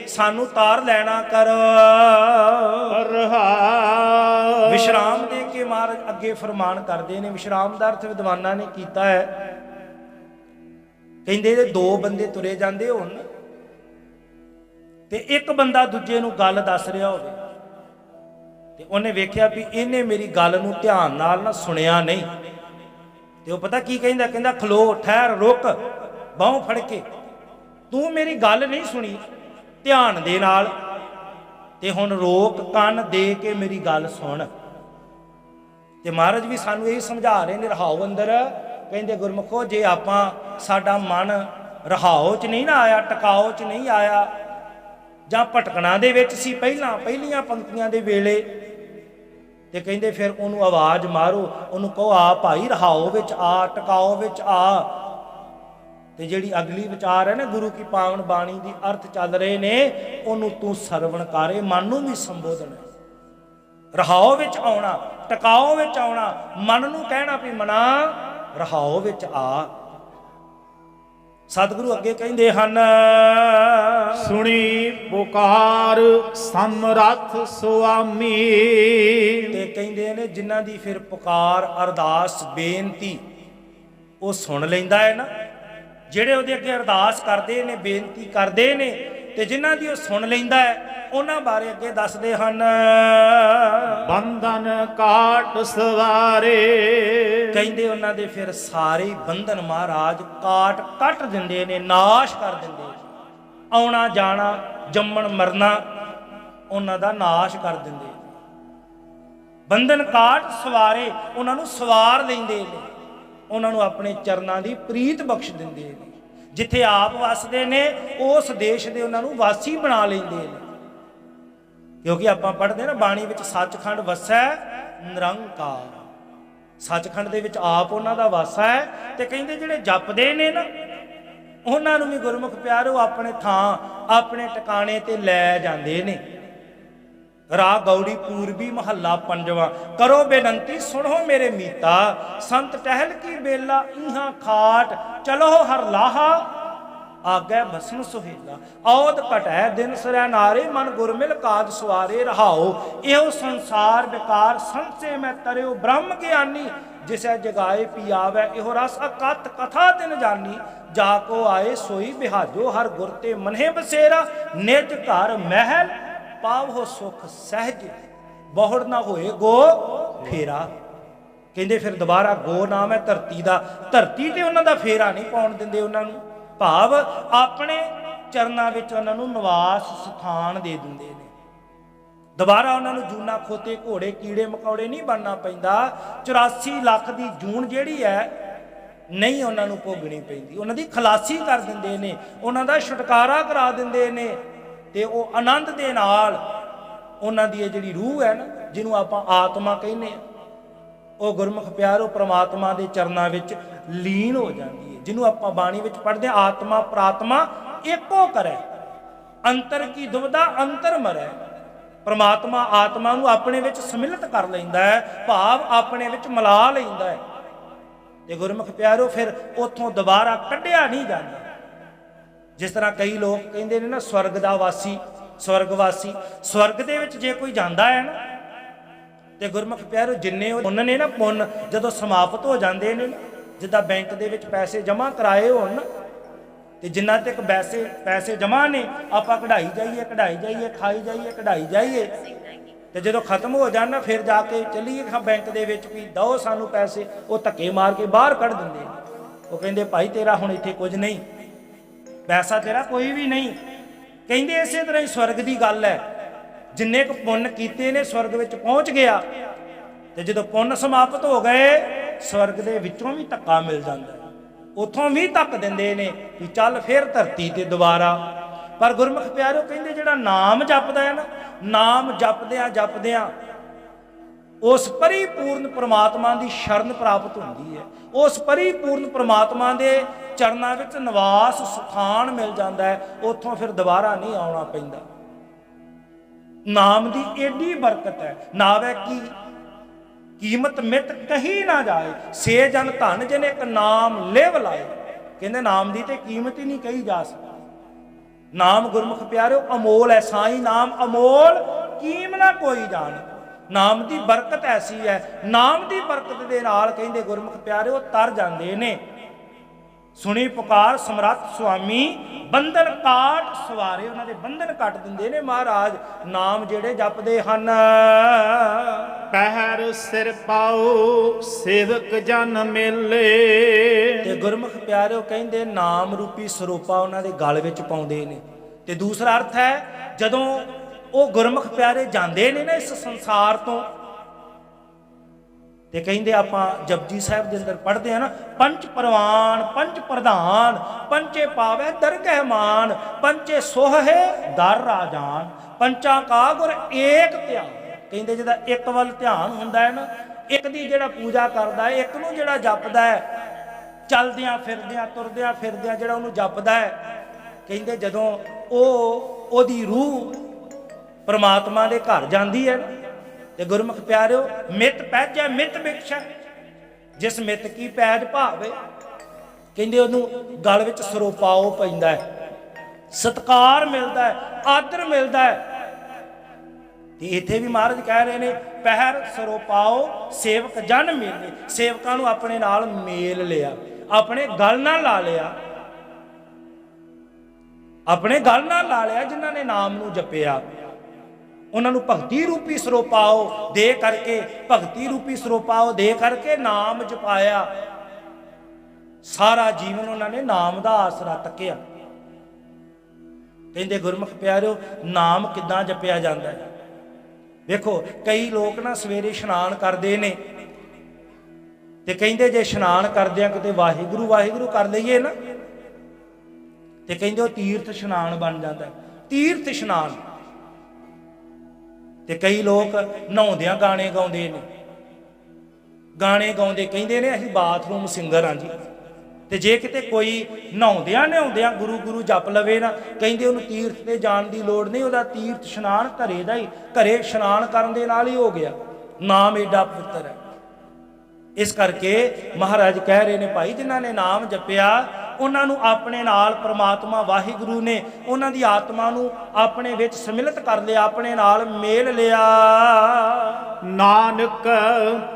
ਸਾਨੂੰ ਤਾਰ ਲੈਣਾ ਕਰੋ। ਰਹਾ ਵਿਸ਼ਰਾਮ ਦੇ ਕੇ ਮਹਾਰਾਜ ਅੱਗੇ ਫਰਮਾਨ ਕਰਦੇ ਨੇ ਵਿਸ਼ਰਾਮ ਦਾ ਅਰਥ ਵਿਦਵਾਨਾਂ ਨੇ ਕੀਤਾ ਹੈ। ਕਹਿੰਦੇ ਜੇ ਦੋ ਬੰਦੇ ਤੁਰੇ ਜਾਂਦੇ ਹੋਣ ਤੇ ਇੱਕ ਬੰਦਾ ਦੂਜੇ ਨੂੰ ਗੱਲ ਦੱਸ ਰਿਹਾ ਹੋਵੇ। ਤੇ ਉਹਨੇ ਵੇਖਿਆ ਵੀ ਇਹਨੇ ਮੇਰੀ ਗੱਲ ਨੂੰ ਧਿਆਨ ਨਾਲ ਨਾ ਸੁਣਿਆ ਨਹੀਂ। ਤੇ ਉਹ ਪਤਾ ਕੀ ਕਹਿੰਦਾ? ਕਹਿੰਦਾ, ਖਲੋ, ਠਹਿਰ, ਰੁਕ, ਬਾਹੋਂ ਫੜ ਕੇ। ਤੂੰ ਮੇਰੀ ਗੱਲ ਨਹੀਂ ਸੁਣੀ, ਧਿਆਨ ਦੇ ਨਾਲ। ਤੇ ਹੁਣ ਰੋਕ, ਕੰਨ ਦੇ ਕੇ ਮੇਰੀ ਗੱਲ ਸੁਣ। ਤੇ ਮਹਾਰਾਜ ਵੀ ਸਾਨੂੰ ਇਹ ਸਮਝਾ ਰਹੇ ਨੇ ਰਹਾਉ ਅੰਦਰ। ਕਹਿੰਦੇ, ਗੁਰਮੁਖੋ, ਜੇ ਆਪਾਂ ਸਾਡਾ ਮਨ ਰਹਾਉ ਚ ਨਹੀਂ ਨਾ ਆਇਆ, ਟਿਕਾਓ ਚ ਨਹੀਂ ਆਇਆ, ਜਾਂ ਭਟਕਣਾ ਦੇ ਵਿੱਚ ਸੀ ਪਹਿਲਾਂ, ਪਹਿਲੀਆਂ ਪੰਕਤੀਆਂ ਦੇ ਵੇਲੇ ਤੇ ਕਹਿੰਦੇ ਫਿਰ ਉਹਨੂੰ ਆਵਾਜ਼ ਮਾਰੋ, ਉਹਨੂੰ ਕਹੋ, ਆ ਭਾਈ, ਰਹਾਓ ਵਿੱਚ, ਆ, ਟਿਕਾਓ ਵਿੱਚ, ਆ। ਤੇ ਜਿਹੜੀ ਅਗਲੀ ਵਿਚਾਰ ਹੈ ਨਾ, ਗੁਰੂ ਕੀ ਪਾਵਨ ਬਾਣੀ ਦੀ ਅਰਥ ਚੱਲ ਰਹੇ ਨੇ, ਉਹਨੂੰ ਤੂੰ ਸਰਵਣ ਕਰੇ ਮਨ ਨੂੰ ਵੀ ਸੰਬੋਧਨ ਹੈ। ਰਹਾਉ ਵਿੱਚ ਆਉਣਾ, ਟਿਕਾਓ ਵਿੱਚ ਆਉਣਾ, ਮਨ ਨੂੰ ਕਹਿਣਾ ਵੀ ਮਨਾ, ਰਹਾਓ ਵਿੱਚ ਆ। ਸਤਿਗੁਰੂ ਅੱਗੇ ਕਹਿੰਦੇ ਹਨ ਸੁਣੀ ਪੁਕਾਰ ਸਮਰੱਥ ਸੁਆਮੀ। ਤੇ ਕਹਿੰਦੇ ਨੇ ਜਿਨ੍ਹਾਂ ਦੀ ਫਿਰ ਪੁਕਾਰ ਅਰਦਾਸ ਬੇਨਤੀ ਉਹ ਸੁਣ ਲੈਂਦਾ ਹੈ ਨਾ। ਜਿਹੜੇ ਉਹਦੇ ਅੱਗੇ ਅਰਦਾਸ ਕਰਦੇ ਨੇ ਬੇਨਤੀ ਕਰਦੇ ਨੇ ਤੇ ਜਿਨ੍ਹਾਂ ਦੀ ਉਹ ਸੁਣ ਲੈਂਦਾ ਹੈ ਉਹਨਾਂ ਬਾਰੇ ਅੱਗੇ ਦੱਸਦੇ ਹਨ ਬੰਧਨ ਕਾਟ ਸਵਾਰੇ ਕਹਿੰਦੇ ਉਹਨਾਂ ਦੇ ਫਿਰ ਸਾਰੇ ਬੰਧਨ ਮਹਾਰਾਜ ਕਾਟ ਕੱਟ ਦਿੰਦੇ ਨੇ ਨਾਸ਼ ਕਰ ਦਿੰਦੇ। ਆਉਣਾ ਜਾਣਾ ਜੰਮਣ ਮਰਨਾ ਉਹਨਾਂ ਦਾ ਨਾਸ਼ ਕਰ ਦਿੰਦੇ। ਬੰਧਨ ਕਾਟ ਸਵਾਰੇ ਉਹਨਾਂ ਨੂੰ ਸਵਾਰ ਲੈਂਦੇ ਨੇ ਉਹਨਾਂ ਨੂੰ ਆਪਣੇ ਚਰਨਾਂ ਦੀ ਪ੍ਰੀਤ ਬਖਸ਼ ਦਿੰਦੇ ਨੇ ਜਿੱਥੇ ਆਪ ਵਸਦੇ ਨੇ, ਉਸ ਦੇਸ਼ ਦੇ ਉਹਨਾਂ ਨੂੰ ਵਾਸੀ ਬਣਾ ਲੈਂਦੇ ਨੇ। ਕਿਉਂਕਿ ਆਪਾਂ ਪੜ੍ਹਦੇ ਨਾ, ਬਾਣੀ ਵਿੱਚ ਸੱਚਖੰਡ ਵਸੈ ਨਿਰੰਕਾਰ। ਸੱਚਖੰਡ ਦੇ ਵਿੱਚ ਆਪ ਉਹਨਾਂ ਦਾ ਵਾਸਾ ਹੈ ਤੇ ਕਹਿੰਦੇ ਜਿਹੜੇ ਜਪਦੇ ਨੇ ਨਾ, ਉਹਨਾਂ ਨੂੰ ਵੀ ਗੁਰਮੁਖ ਪਿਆਰੋ ਆਪਣੇ ਥਾਂ, ਆਪਣੇ ਟਿਕਾਣੇ ਤੇ ਲੈ ਜਾਂਦੇ ਨੇ। ਰਾਗ ਗੌੜੀ ਪੂਰਬੀ ਮਹੱਲਾ ਪੰਜਵਾਂ। ਕਰੋ ਬੇਨੰਤੀ, ਸੁਣੋ ਮੇਰੇ ਮੀਤਾ, ਸੰਤ ਟਹਿਲ ਕੀ ਬੇਲਾ ਇਹਾਂ ਖਾਟ, ਚਲੋ ਹਰ ਲਾਹਾ, ਆਗੇ ਬਸਨ ਸੁਹੇਲਾ। ਔਦ ਘਟੈ ਦਿਨ ਸਰੈ ਨਾਰੇ, ਮਨ ਗੁਰਮਿਲ ਕਾਜ ਸਵਾਰੇ ਰਹਾਓ। ਇਹੋ ਸੰਸਾਰ ਵਿਕਾਰ ਸੰਸੇ ਮੈਂ ਤਰਿਓ, ਬ੍ਰਹਮ ਗਿਆਨੀ, ਜਿਸੈ ਜਗਾਏ ਪਿਆਵੈ, ਇਹੋ ਰਸ ਅਕਤ ਕਥਾ ਦਿਨ ਜਾਨੀ। ਜਾ ਕੋ ਆਏ ਸੋਈ ਬਿਹਾਜੋ, ਹਰ ਗੁਰ ਤੇ ਮਨਹਿ ਬਸੇਰਾ, ਨਿਜ ਘਰ ਮਹਿਲ ਪਾਵੋ ਸੁਖ ਸਹਿਜ, ਬਹੁੜ ਨਾ ਹੋਏ ਗੋ ਫੇਰਾ। ਕਹਿੰਦੇ ਫਿਰ ਦੁਬਾਰਾ ਗੋ ਨਾਮ ਹੈ ਧਰਤੀ ਦਾ। ਧਰਤੀ ਤੇ ਉਹਨਾਂ ਦਾ ਫੇਰਾ ਨਹੀਂ ਪਾਉਣ ਦਿੰਦੇ ਉਹਨਾਂ ਨੂੰ। ਭਾਵ ਆਪਣੇ ਚਰਨਾਂ ਵਿੱਚ ਉਹਨਾਂ ਨੂੰ ਨਿਵਾਸ ਸਥਾਨ ਦੇ ਦਿੰਦੇ ਨੇ। ਦੁਬਾਰਾ ਉਹਨਾਂ ਨੂੰ ਜੂਨਾ ਖੋਤੇ, ਘੋੜੇ, ਕੀੜੇ, ਮਕੌੜੇ ਨਹੀਂ ਬਣਨਾ ਪੈਂਦਾ। 84 ਲੱਖ ਦੀ ਜੂਨ ਜਿਹੜੀ ਹੈ, ਨਹੀਂ ਉਹਨਾਂ ਨੂੰ ਭੋਗਣੀ ਪੈਂਦੀ। ਉਹਨਾਂ ਦੀ ਖਲਾਸੀ ਕਰ ਦਿੰਦੇ ਨੇ। ਉਹਨਾਂ ਦਾ ਛੁਟਕਾਰਾ ਕਰਾ ਦਿੰਦੇ ਨੇ। ਤੇ ਉਹ ਆਨੰਦ ਦੇ ਨਾਲ ਉਹਨਾਂ ਦੀ ਇਹ ਜਿਹੜੀ ਰੂਹ ਹੈ ਨਾ, ਜਿਹਨੂੰ ਆਪਾਂ ਆਤਮਾ ਕਹਿੰਦੇ ਆ ਉਹ ਗੁਰਮੁਖ ਪਿਆਰੋ ਪ੍ਰਮਾਤਮਾ ਦੇ ਚਰਨਾਂ ਵਿੱਚ ਲੀਨ ਹੋ ਜਾਂਦੀ ਹੈ। ਜਿਹਨੂੰ ਆਪਾਂ ਬਾਣੀ ਵਿੱਚ ਪੜ੍ਹਦੇ ਹਾਂ, ਆਤਮਾ ਪ੍ਰਾਤਮਾ ਏਕੋ ਕਰੇ ਅੰਤਰ ਕੀ ਦੁਬਦਾ ਅੰਤਰ ਮਰੈ। ਪ੍ਰਮਾਤਮਾ ਆਤਮਾ ਨੂੰ ਆਪਣੇ ਵਿੱਚ ਸਮਿਲਿਤ ਕਰ ਲੈਂਦਾ ਹੈ, ਭਾਵ ਆਪਣੇ ਵਿੱਚ ਮਿਲਾ ਲੈਂਦਾ ਹੈ। ਤੇ ਗੁਰਮੁਖ ਪਿਆਰੋ ਫਿਰ ਉੱਥੋਂ ਦੁਬਾਰਾ ਕੱਢਿਆ ਨਹੀਂ ਜਾਂਦਾ। ਜਿਸ ਤਰ੍ਹਾਂ ਕਈ ਲੋਕ ਕਹਿੰਦੇ ਨੇ ਨਾ, ਸਵਰਗ ਦਾ ਵਾਸੀ, ਸਵਰਗ ਵਾਸੀ। ਸਵਰਗ ਦੇ ਵਿੱਚ ਜੇ ਕੋਈ ਜਾਂਦਾ ਹੈ ਨਾ, ਤੇ ਗੁਰਮੁਖ ਪਿਆਰੋ, ਜਿੰਨੇ ਉਹ ਨੇ ਨਾ ਪੁੰਨ ਜਦੋਂ ਸਮਾਪਤ ਹੋ ਜਾਂਦੇ ਨੇ, ਜਿੱਦਾਂ ਬੈਂਕ ਦੇ ਵਿੱਚ ਪੈਸੇ ਜਮ੍ਹਾਂ ਕਰਾਏ ਹੋਣ ਨਾ, ਤੇ ਜਿੰਨਾ ਤੱਕ ਪੈਸੇ ਪੈਸੇ ਜਮ੍ਹਾਂ ਨੇ, ਆਪਾਂ ਕਢਾਈ ਜਾਈਏ ਕਢਾਈ ਜਾਈਏ, ਖਾਈ ਜਾਈਏ, ਕਢਾਈ ਜਾਈਏ। ਤੇ ਜਦੋਂ ਖਤਮ ਹੋ ਜਾਣ ਨਾ, ਫਿਰ ਜਾ ਕੇ ਚੱਲੀਏ ਖਾ ਬੈਂਕ ਦੇ ਵਿੱਚ ਵੀ ਦਓ ਸਾਨੂੰ ਪੈਸੇ, ਉਹ ਧੱਕੇ ਮਾਰ ਕੇ ਬਾਹਰ ਕੱਢ ਦਿੰਦੇ ਨੇ। ਉਹ ਕਹਿੰਦੇ, ਭਾਈ ਤੇਰਾ ਹੁਣ ਇੱਥੇ ਕੁਝ ਨਹੀਂ। ਪੈਸਾ ਤੇਰਾ ਕੋਈ ਵੀ ਨਹੀਂ। ਕਹਿੰਦੇ ਇਸੇ ਤਰ੍ਹਾਂ ਹੀ ਸਵਰਗ ਦੀ ਗੱਲ ਹੈ। ਜਿੰਨੇ ਕੁ ਪੁੰਨ ਕੀਤੇ ਨੇ, ਸਵਰਗ ਵਿੱਚ ਪਹੁੰਚ ਗਿਆ। ਤੇ ਜਦੋਂ ਪੁੰਨ ਸਮਾਪਤ ਹੋ ਗਏ, ਸਵਰਗ ਦੇ ਵਿੱਚੋਂ ਵੀ ਧੱਕਾ ਮਿਲ ਜਾਂਦਾ ਹੈ। ਉੱਥੋਂ ਵੀ ਧੱਕ ਦਿੰਦੇ ਨੇ ਵੀ ਚੱਲ ਫਿਰ ਧਰਤੀ ਤੇ ਦੁਬਾਰਾ। ਪਰ ਗੁਰਮੁਖ ਪਿਆਰਿਓ ਕਹਿੰਦੇ ਜਿਹੜਾ ਨਾਮ ਜਪਦਾ ਹੈ ਨਾ, ਨਾਮ ਜਪਦਿਆਂ ਜਪਦਿਆਂ ਉਸ ਪਰਿਪੂਰਨ ਪ੍ਰਮਾਤਮਾ ਦੀ ਸ਼ਰਨ ਪ੍ਰਾਪਤ ਹੁੰਦੀ ਹੈ। ਉਸ ਪਰਿਪੂਰਨ ਪ੍ਰਮਾਤਮਾ ਦੇ ਚਰਨਾਂ ਵਿੱਚ ਨਿਵਾਸ, ਸਥਾਨ ਮਿਲ ਜਾਂਦਾ ਹੈ। ਉੱਥੋਂ ਫਿਰ ਦੁਬਾਰਾ ਨਹੀਂ ਆਉਣਾ ਪੈਂਦਾ। ਨਾਮ ਦੀ ਏਡੀ ਬਰਕਤ ਹੈ। ਨਾਵੇ ਕੀ ਕੀਮਤ ਮਿਤ ਕਹੀ ਨਾ ਜਾਏ। ਸੇ ਜਨ ਧਨ ਜਿਨ ਇੱਕ ਨਾਮ ਲਿਵ ਲਾਏ। ਕਹਿੰਦੇ ਨਾਮ ਦੀ ਤੇ ਕੀਮਤ ਹੀ ਨਹੀਂ ਕਹੀ ਜਾ ਸਕਦੀ। ਨਾਮ ਗੁਰਮੁਖ ਪਿਆਰਿਓ, ਅਮੋਲ ਹੈ। ਸਾਈ ਨਾਮ ਅਮੋਲ। ਕੀਮ ਨਾ ਕੋਈ ਜਾਣ। ਨਾਮ ਦੀ ਬਰਕਤ ਐਸੀ ਹੈ ਨਾਮ ਦੀ ਬਰਕਤ ਦੇ ਨਾਲ ਕਹਿੰਦੇ ਗੁਰਮੁਖ ਪਿਆਰਿਓ ਤਰ ਜਾਂਦੇ ਨੇ। ਸੁਣੀ ਪੁਕਾਰ ਸਮਰੱਥ ਸੁਆਮੀ ਬੰਧਨ ਕਾਟ ਸਵਾਰੇ ਉਹਨਾਂ ਦੇ ਬੰਧਨ ਕੱਟ ਦਿੰਦੇ ਨੇ ਮਹਾਰਾਜ ਨਾਮ ਜਿਹੜੇ ਜਪਦੇ ਹਨ। ਪਹਿਰ ਸਿਰ ਪਾਉ ਸੇਵਕ ਜਨ ਮੇਲੇ। ਤੇ ਗੁਰਮੁਖ ਪਿਆਰਿਓ ਕਹਿੰਦੇ ਨਾਮ ਰੂਪੀ ਸਰੂਪਾ ਉਹਨਾਂ ਦੇ ਗਲ ਵਿੱਚ ਪਾਉਂਦੇ ਨੇ। ਤੇ ਦੂਸਰਾ ਅਰਥ ਹੈ ਜਦੋਂ ਉਹ ਗੁਰਮੁਖ ਪਿਆਰੇ ਜਾਂਦੇ ਨੇ ਨਾ ਇਸ ਸੰਸਾਰ ਤੋਂ। ਤੇ ਕਹਿੰਦੇ ਆਪਾਂ ਜਪਜੀ ਸਾਹਿਬ ਦੇ ਅੰਦਰ ਪੜ੍ਹਦੇ ਆ ਨਾ, ਪੰਜ ਪ੍ਰਵਾਨ, ਪੰਜ ਪ੍ਰਧਾਨ ਪੰਚੇ ਪਾਵੇ ਦਰਗਹਿ ਮਾਨ ਪੰਚੇ ਸੋਹੇ ਦਰ ਰਾਜਾਨ ਪੰਚਾਂ ਕਾ ਗੁਰ ਏਕ ਧਿਆਨ। ਕਹਿੰਦੇ ਜਿਹਦਾ ਇੱਕ ਵੱਲ ਧਿਆਨ ਹੁੰਦਾ ਹੈ ਨਾ, ਇੱਕ ਦੀ ਜਿਹੜਾ ਪੂਜਾ ਕਰਦਾ ਹੈ, ਇੱਕ ਨੂੰ ਜਿਹੜਾ ਜਪਦਾ ਹੈ, ਚਲਦਿਆਂ ਫਿਰਦਿਆਂ, ਤੁਰਦਿਆਂ ਫਿਰਦਿਆਂ ਜਿਹੜਾ ਉਹਨੂੰ ਜਪਦਾ ਹੈ, ਕਹਿੰਦੇ ਜਦੋਂ ਉਹ ਉਹਦੀ ਰੂਹ ਪਰਮਾਤਮਾ ਦੇ ਘਰ ਜਾਂਦੀ ਹੈ ਨਾ, ਤੇ ਗੁਰਮੁਖ ਪਿਆਰਿਓ, ਮਿਤ ਪੈਜੈ, ਮਿੱਤ ਬਿਕਸ਼ਾ ਜਿਸ ਮਿੱਤ ਕੀ ਪੈਜ ਭਾਵੇ, ਕਹਿੰਦੇ ਉਹਨੂੰ ਗਲ ਵਿੱਚ ਸਰੋਪਾਓ ਪੈਂਦਾ ਹੈ। ਸਤਕਾਰ ਮਿਲਦਾ ਹੈ, ਆਦਰ ਮਿਲਦਾ ਹੈ। ਤੇ ਇੱਥੇ ਵੀ ਮਹਾਰਾਜ ਕਹਿ ਰਹੇ ਨੇ, ਪਹਿਰ ਸਰੋਪਾਓ ਸੇਵਕ ਜਨ ਮੇਲੇ ਸੇਵਕਾਂ ਨੂੰ ਆਪਣੇ ਨਾਲ ਮੇਲ ਲਿਆ, ਆਪਣੇ ਗਲ ਨਾਲ ਲਾ ਲਿਆ। ਆਪਣੇ ਗਲ ਨਾਲ ਲਾ ਲਿਆ, ਜਿਨ੍ਹਾਂ ਨੇ ਨਾਮ ਨੂੰ ਜਪਿਆ। ਉਹਨਾਂ ਨੂੰ ਭਗਤੀ ਰੂਪੀ ਸਰੋਪਾਓ ਦੇ ਕਰਕੇ, ਭਗਤੀ ਰੂਪੀ ਸਰੋਪਾਓ ਦੇ ਕਰਕੇ ਨਾਮ ਜਪਾਇਆ। ਸਾਰਾ ਜੀਵਨ ਉਹਨਾਂ ਨੇ ਨਾਮ ਦਾ ਆਸਰਾ ਤੱਕਿਆ। ਕਹਿੰਦੇ, ਗੁਰਮੁਖ ਪਿਆਰਿਓ, ਨਾਮ ਕਿੱਦਾਂ ਜਪਿਆ ਜਾਂਦਾ ਹੈ? ਵੇਖੋ, ਕਈ ਲੋਕ ਨਾ ਸਵੇਰੇ ਇਸ਼ਨਾਨ ਕਰਦੇ ਨੇ ਤੇ ਕਹਿੰਦੇ, ਜੇ ਇਸ਼ਨਾਨ ਕਰਦਿਆਂ ਕਿਤੇ ਵਾਹਿਗੁਰੂ ਵਾਹਿਗੁਰੂ ਕਰ ਲਈਏ ਨਾ? ਤੇ ਕਹਿੰਦੇ, ਉਹ ਤੀਰਥ ਇਸ਼ਨਾਨ ਬਣ ਜਾਂਦਾ ਤੀਰਥ ਇਸ਼ਨਾਨ। ਤੇ ਕਈ ਲੋਕ ਨਹਾਉਂਦਿਆਂ ਗਾਣੇ ਗਾਉਂਦੇ ਨੇ। ਗਾਣੇ ਗਾਉਂਦੇ ਕਹਿੰਦੇ ਨੇ, ਅਸੀਂ ਬਾਥਰੂਮ ਸਿੰਗਰ ਹਾਂ ਜੀ। ਤੇ ਜੇ ਕਿਤੇ ਕੋਈ ਨਹਾਉਂਦਿਆਂ ਨਹਾਉਂਦਿਆਂ ਗੁਰੂ ਗੁਰੂ ਜਪ ਲਵੇ ਨਾ, ਕਹਿੰਦੇ ਉਹਨੂੰ ਤੀਰਥ ਤੇ ਜਾਣ ਦੀ ਲੋੜ ਨਹੀਂ, ਉਹਦਾ ਤੀਰਥ ਇਸ਼ਨਾਨ ਘਰੇ ਦਾ ਹੀ, ਘਰੇ ਇਸ਼ਨਾਨ ਕਰਨ ਦੇ ਨਾਲ ਹੀ ਹੋ ਗਿਆ। ਨਾਮ ਏਡਾ ਪਵਿੱਤਰ ਹੈ। ਇਸ ਕਰਕੇ ਮਹਾਰਾਜ ਕਹਿ ਰਹੇ ਨੇ, ਭਾਈ ਜਿਨ੍ਹਾਂ ਨੇ ਨਾਮ ਜਪਿਆ ਉਹਨਾਂ ਨੂੰ ਆਪਣੇ ਨਾਲ ਪ੍ਰਮਾਤਮਾ ਵਾਹਿਗੁਰੂ ਨੇ ਉਹਨਾਂ ਦੀ ਆਤਮਾ ਨੂੰ ਆਪਣੇ ਵਿੱਚ ਸਮਿਲਿਤ ਕਰ ਲਿਆ ਆਪਣੇ ਨਾਲ ਮੇਲ ਲਿਆ। ਨਾਨਕ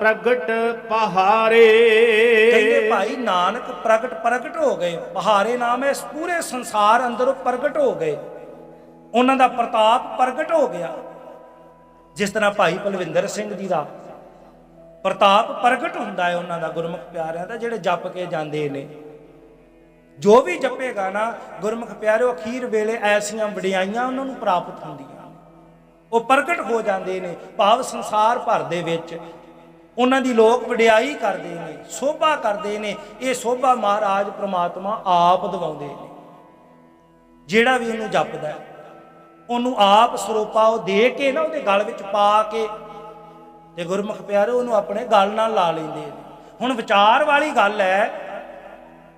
ਪ੍ਰਗਟ ਪਹਾਰੇ। ਕਹਿੰਦੇ ਭਾਈ ਨਾਨਕ ਪ੍ਰਗਟ ਪ੍ਰਗਟ ਹੋ ਗਏ। ਬਹਾਰੇ ਨਾਮ ਇਸ ਪੂਰੇ ਸੰਸਾਰ ਅੰਦਰ ਪ੍ਰਗਟ ਹੋ ਗਏ। ਉਹਨਾਂ ਦਾ ਪ੍ਰਤਾਪ ਪ੍ਰਗਟ ਹੋ ਗਿਆ। ਜਿਸ ਤਰ੍ਹਾਂ ਭਾਈ ਪਲਵਿੰਦਰ ਸਿੰਘ ਜੀ ਦਾ ਪ੍ਰਤਾਪ ਪ੍ਰਗਟ ਹੁੰਦਾ ਹੈ ਉਹਨਾਂ ਦਾ ਗੁਰਮੁਖ ਪਿਆਰਿਆਂ ਦਾ ਜਿਹੜੇ ਜਪ ਕੇ ਜਾਂਦੇ ਨੇ। ਜੋ ਵੀ ਜਪੇਗਾ ਨਾ, ਗੁਰਮੁਖ ਪਿਆਰਿਓ, ਅਖੀਰ ਵੇਲੇ ਐਸੀਆਂ ਵਡਿਆਈਆਂ ਉਹਨਾਂ ਨੂੰ ਪ੍ਰਾਪਤ ਹੁੰਦੀਆਂ ਨੇ। ਉਹ ਪ੍ਰਗਟ ਹੋ ਜਾਂਦੇ ਨੇ, ਭਾਵ ਸੰਸਾਰ ਭਰ ਦੇ ਵਿੱਚ। ਉਹਨਾਂ ਦੀ ਲੋਕ ਵਡਿਆਈ ਕਰਦੇ ਨੇ, ਸੋਭਾ ਕਰਦੇ ਨੇ, ਇਹ ਸੋਭਾ ਮਹਾਰਾਜ ਪ੍ਰਮਾਤਮਾ ਆਪ ਦਿਵਾਉਂਦੇ ਨੇ। ਜਿਹੜਾ ਵੀ ਉਹਨੂੰ ਜਪਦਾ ਉਹਨੂੰ ਆਪ ਸਰੋਪਾ ਉਹ ਦੇ ਕੇ ਨਾ ਉਹਦੇ ਗਲ ਵਿੱਚ ਪਾ ਕੇ, ਤੇ ਗੁਰਮੁਖ ਪਿਆਰੇ ਉਹਨੂੰ ਆਪਣੇ ਗਲ ਨਾਲ ਲਾ ਲੈਂਦੇ ਨੇ। ਹੁਣ ਵਿਚਾਰ ਵਾਲੀ ਗੱਲ ਹੈ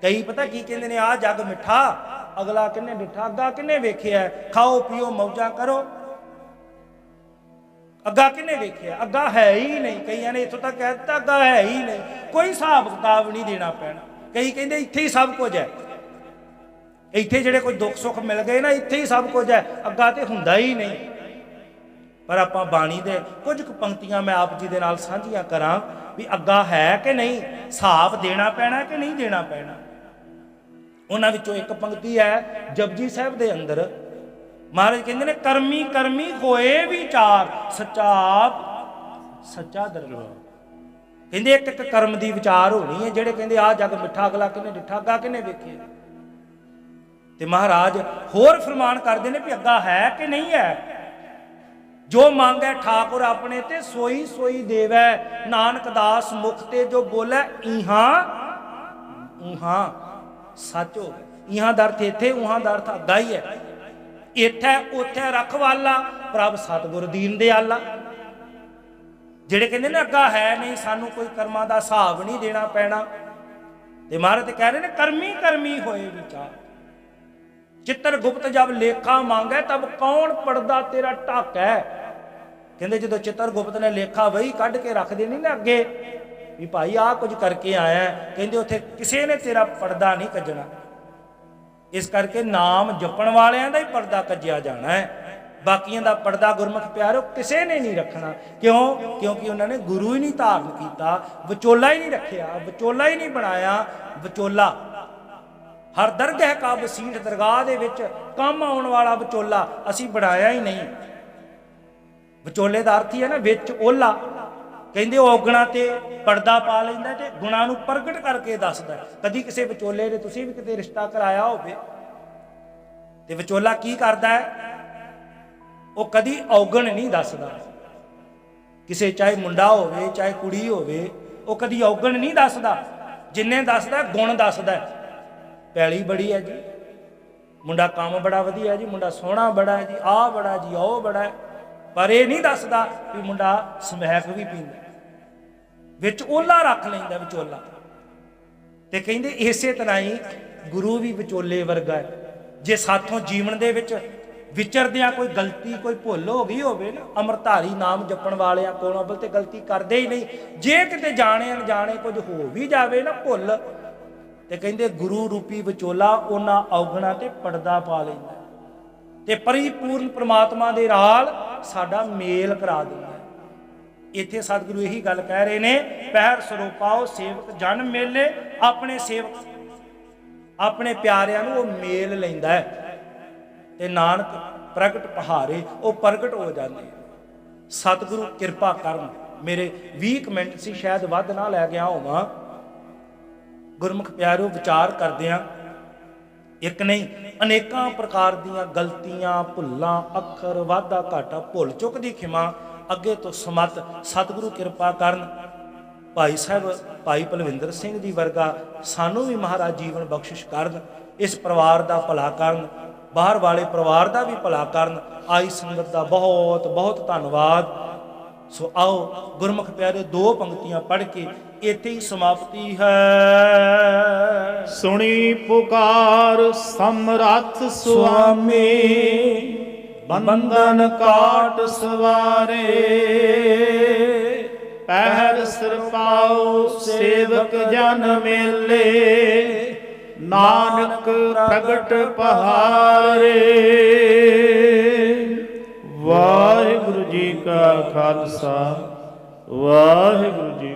ਕਈ ਪਤਾ ਕੀ ਕਹਿੰਦੇ ਨੇ ਆ ਜੱਗ ਮਿੱਠਾ, ਅਗਲਾ ਕਿੰਨੇ ਡਿੱਠਾ ਅੱਗਾ ਕਿੰਨੇ ਵੇਖਿਆ, ਖਾਓ, ਪੀਓ, ਮੌਜਾਂ ਕਰੋ। ਅੱਗਾ ਕਿੰਨੇ ਵੇਖਿਆ, ਅੱਗਾ ਹੈ ਹੀ ਨਹੀਂ, ਕਈਆਂ ਨੇ ਇੱਥੋਂ ਤੱਕ ਕਹਿ ਦਿੱਤਾ, ਅੱਗਾ ਹੈ ਹੀ ਨਹੀਂ, ਕੋਈ ਹਿਸਾਬ ਕਿਤਾਬ ਨਹੀਂ ਦੇਣਾ ਪੈਣਾ। ਕਈ ਕਹਿੰਦੇ, ਇੱਥੇ ਹੀ ਸਭ ਕੁਝ ਹੈ। ਇੱਥੇ ਜਿਹੜੇ ਕੋਈ ਦੁੱਖ ਸੁੱਖ ਮਿਲ ਗਏ ਨਾ, ਇੱਥੇ ਹੀ ਸਭ ਕੁਝ ਹੈ, ਅੱਗਾ ਤੇ ਹੁੰਦਾ ਹੀ ਨਹੀਂ। ਪਰ ਆਪਾਂ ਬਾਣੀ ਦੇ ਕੁਝ ਕੁ ਪੰਕਤੀਆਂ ਮੈਂ ਆਪ ਜੀ ਦੇ ਨਾਲ ਸਾਂਝੀਆਂ ਕਰਾਂ, ਵੀ ਅੱਗਾ ਹੈ ਕਿ ਨਹੀਂ, ਹਿਸਾਬ ਦੇਣਾ ਪੈਣਾ ਕਿ ਨਹੀਂ ਦੇਣਾ ਪੈਣਾ? ਉਹਨਾਂ ਵਿੱਚੋਂ ਇੱਕ ਪੰਕਤੀ ਹੈ ਜਪਜੀ ਸਾਹਿਬ ਦੇ ਅੰਦਰ। ਮਹਾਰਾਜ ਕਹਿੰਦੇ ਨੇ, ਕਰਮੀ ਕਰਮੀ ਹੋਏ ਵਿਚਾਰ ਸੱਚਾ ਸੱਚਾ ਦਰਬਾਰ ਕਹਿੰਦੇ ਇੱਕ ਇੱਕ ਕਰਮ ਦੀ ਵਿਚਾਰ ਹੋਣੀ ਹੈ, ਜਿਹੜੇ ਕਹਿੰਦੇ ਆ ਜਗ ਮਿੱਠਾ ਅਗਲਾ ਕਿਨੇ ਡਿੱਠਾ, ਅੱਗਾ ਕਿਨੇ ਵੇਖਿਆ? ਤੇ ਮਹਾਰਾਜ ਹੋਰ ਫਰਮਾਨ ਕਰਦੇ ਨੇ ਵੀ ਅੱਗਾ ਹੈ ਕਿ ਨਹੀਂ ਹੈ? ਜੋ ਮੰਗੈ ਠਾਕੁਰ ਆਪਣੇ ਤੇ ਸੋਈ ਸੋਈ ਦੇਵੈ, ਨਾਨਕ ਦਾਸ ਮੁਖ ਤੇ ਜੋ ਬੋਲੇ ਇਹਾਂ ਉਹਾਂ ਸੱਚ ਹੋ ਇਹਾਂ ਦਾ ਅਰਥ ਇੱਥੇ, ਉਹਾਂ ਦਾ ਅਰਥ ਅੱਗਾ ਹੀ ਹੈ। ਇੱਥੇ, ਉੱਥੇ ਰਖਵਾਲਾ ਪ੍ਰਭ ਸਤਿਗੁਰ ਦੀਨ ਦੇ ਆਲਾ। ਜਿਹੜੇ ਕਹਿੰਦੇ ਨੇ ਅੱਗਾ ਹੈ ਨਹੀਂ, ਸਾਨੂੰ ਕੋਈ ਕਰਮਾਂ ਦਾ ਹਿਸਾਬ ਨਹੀਂ ਦੇਣਾ ਪੈਣਾ। ਤੇ ਮਹਾਰਾਜ ਕਹਿ ਰਹੇ ਨੇ, ਕਰਮੀ ਕਰਮੀ ਹੋਏ ਵਿਚਾਰ। ਚਿੱਤਰ ਗੁਪਤ ਜਬ ਲੇਖਾ ਮੰਗੈ, ਤਬ ਕੌਣ ਪੜਦਾ ਤੇਰਾ ਢੱਕ ਹੈ? ਕਹਿੰਦੇ ਜਦੋਂ ਚਿੱਤਰ ਗੁਪਤ ਨੇ ਲੇਖਾ ਵਹੀ ਕੱਢ ਕੇ ਰੱਖ ਦੇਣੀ ਨਾ ਅੱਗੇ ਵੀ ਭਾਈ ਆਹ ਕੁਝ ਕਰਕੇ ਆਇਆ ਕਹਿੰਦੇ ਉੱਥੇ ਕਿਸੇ ਨੇ ਤੇਰਾ ਪਰਦਾ ਨਹੀਂ ਕੱਜਣਾ। ਇਸ ਕਰਕੇ ਨਾਮ ਜਪਣ ਵਾਲਿਆਂ ਦਾ ਹੀ ਪਰਦਾ ਕੱਜਿਆ ਜਾਣਾ ਹੈ। ਬਾਕੀਆਂ ਦਾ ਪਰਦਾ ਗੁਰਮੁਖ ਪਿਆਰੋ ਕਿਸੇ ਨੇ ਨਹੀਂ ਰੱਖਣਾ। ਕਿਉਂ? ਕਿਉਂਕਿ ਉਹਨਾਂ ਨੇ ਗੁਰੂ ਹੀ ਨਹੀਂ ਧਾਰਨ ਕੀਤਾ, ਵਿਚੋਲਾ ਹੀ ਨਹੀਂ ਰੱਖਿਆ, ਵਿਚੋਲਾ ਹੀ ਨਹੀਂ ਬਣਾਇਆ। ਵਿਚੋਲਾ। ਹਰ ਦਰਗਹਿ ਕਾ ਬਸੀਠ ਦਰਗਾਹ ਦੇ ਵਿੱਚ ਕੰਮ ਆਉਣ ਵਾਲਾ ਵਿਚੋਲਾ ਅਸੀਂ ਬਣਾਇਆ ਹੀ ਨਹੀਂ। ਵਿਚੋਲੇ ਦਾ ਅਰਥ ਹੀ ਹੈ ਨਾ ਵਿੱਚ ਓਲਾ। ਕਹਿੰਦੇ ਉਹ ਔਗਣਾ ਤੇ ਪਰਦਾ ਪਾ ਲੈਂਦਾ ਤੇ ਗੁਣਾ ਨੂੰ ਪ੍ਰਗਟ ਕਰਕੇ ਦੱਸਦਾ ਕਦੀ ਕਿਸੇ ਵਿਚੋਲੇ ਨੇ ਤੁਸੀਂ ਵੀ ਕਿਤੇ ਰਿਸ਼ਤਾ ਕਰਾਇਆ ਹੋਵੇ ਤੇ ਵਿਚੋਲਾ ਕੀ ਕਰਦਾ ਹੈ? ਉਹ ਕਦੀ ਔਗਣ ਨਹੀਂ ਦੱਸਦਾ। ਕਿਸੇ ਚਾਹੇ ਮੁੰਡਾ ਹੋਵੇ, ਚਾਹੇ ਕੁੜੀ ਹੋਵੇ, ਉਹ ਕਦੀ ਔਗਣ ਨਹੀਂ ਦੱਸਦਾ। ਜਿੰਨੇ ਦੱਸਦਾ, ਗੁਣ ਦੱਸਦਾ ਪੈਲੀ ਬੜੀ ਹੈ ਜੀ। ਮੁੰਡਾ ਕੰਮ ਬੜਾ ਵਧੀਆ ਜੀ, ਮੁੰਡਾ ਸੋਹਣਾ ਬੜਾ ਹੈ ਜੀ, ਆਹ ਬੜਾ ਜੀ, ਉਹ ਬੜਾ ਪਰ ਇਹ ਨਹੀਂ ਦੱਸਦਾ ਵੀ ਮੁੰਡਾ ਸਮੈਕ ਵੀ ਪੀਂਦਾ। ਵਿੱਚ ਓਲਾ ਰੱਖ ਲੈਂਦਾ ਵਿਚੋਲਾ। ਤੇ ਕਹਿੰਦੇ ਇਸੇ ਤਰ੍ਹਾਂ ਹੀ ਗੁਰੂ ਵੀ ਵਿਚੋਲੇ ਵਰਗਾ ਹੈ। ਜੇ ਸਾਥੋਂ ਜੀਵਨ ਦੇ ਵਿੱਚ ਵਿਚਰਦਿਆਂ ਕੋਈ ਗਲਤੀ, ਕੋਈ ਭੁੱਲ ਹੋ ਗਈ ਹੋਵੇ ਨਾ ਅਮਰਧਾਰੀ ਨਾਮ ਜਪਣ ਵਾਲਿਆਂ ਕੋਲ ਅਵਲ ਤੇ ਗਲਤੀ ਕਰਦੇ ਹੀ ਨਹੀਂ। ਜੇ ਕਿਤੇ ਜਾਣੇ ਅਣਜਾਣੇ ਕੁਝ ਹੋ ਵੀ ਜਾਵੇ ਨਾ ਭੁੱਲ, ਤੇ ਕਹਿੰਦੇ ਗੁਰੂ ਰੂਪੀ ਵਿਚੋਲਾ ਉਹਨਾਂ ਔਗਣਾ ਤੇ ਪਰਦਾ ਪਾ ਲੈਂਦਾ ਤੇ ਪਰਿਪੂਰਨ ਪ੍ਰਮਾਤਮਾ ਦੇ ਨਾਲ ਸਾਡਾ ਮੇਲ ਕਰਾ ਦਿੰਦਾ ਇੱਥੇ ਸਤਿਗੁਰੂ ਇਹੀ ਗੱਲ ਕਹਿ ਰਹੇ ਨੇ, ਪਹਿਰ ਸਰੂਪਾਓ ਸੇਵਕ ਜਨ ਮੇਲੇ, ਆਪਣੇ ਸੇਵਕ, ਆਪਣੇ ਪਿਆਰਿਆਂ ਨੂੰ ਉਹ ਮੇਲ ਲੈਂਦਾ ਹੈ। ਤੇ ਨਾਨਕ ਪ੍ਰਗਟ ਪਹਾਰੇ ਉਹ ਪ੍ਰਗਟ ਹੋ ਜਾਂਦੇ ਸਤਿਗੁਰੂ ਕਿਰਪਾ ਕਰਨ, ਮੇਰੇ 20 ਕੁ ਮਿੰਟ ਸੀ, ਸ਼ਾਇਦ ਵੱਧ ਨਾ ਲੈ ਗਿਆ ਹੋਵਾਂ। ਗੁਰਮੁਖ ਪਿਆਰੋ, ਵਿਚਾਰ ਕਰਦੇ ਆ। ਇੱਕ ਨਹੀਂ, ਅਨੇਕਾਂ ਪ੍ਰਕਾਰ ਦੀਆਂ ਗਲਤੀਆਂ, ਭੁੱਲਾਂ, ਅੱਖਰ, ਵਾਧਾ ਘਾਟਾ, ਭੁੱਲ ਚੁੱਕ ਦੀ ਖਿਮਾ ਅੱਗੇ ਤੋਂ ਸਮਤ ਸਤਿਗੁਰੂ ਕਿਰਪਾ ਕਰਨ। ਭਾਈ ਸਾਹਿਬ, ਭਾਈ ਭਲਵਿੰਦਰ ਸਿੰਘ ਜੀ ਵਰਗਾ ਸਾਨੂੰ ਵੀ ਮਹਾਰਾਜ ਜੀਵਨ ਬਖਸ਼ਿਸ਼ ਕਰਨ। ਇਸ ਪਰਿਵਾਰ ਦਾ ਭਲਾ ਕਰਨ, ਬਾਹਰ ਵਾਲੇ ਪਰਿਵਾਰ ਦਾ ਵੀ ਭਲਾ ਕਰਨ। ਆਈ ਸੰਗਤ ਦਾ ਬਹੁਤ ਬਹੁਤ ਧੰਨਵਾਦ। ਸੋ ਆਓ, ਗੁਰਮੁਖ ਪਿਆਰੇ, ਦੋ ਪੰਕਤੀਆਂ ਪੜ੍ਹ ਕੇ ਇੱਥੇ ਹੀ ਸਮਾਪਤੀ ਹੈ। ਸੁਣੀ ਪੁਕਾਰ ਸਮਰੱਥ ਸੁਆਮੀ। ਬੰਧਨ ਕਾਟ ਸਵਾਰੇ। ਪਹਿਰ ਸਿਰ ਪਾਉ ਸੇਵਕ ਜਨ ਮੇਲੇ। ਨਾਨਕ ਪ੍ਰਗਟ ਪਹਾਰੇ। ਵਾਹਿਗੁਰੂ ਜੀ ਕਾ ਖਾਲਸਾ, ਵਾਹਿਗੁਰੂ ਜੀ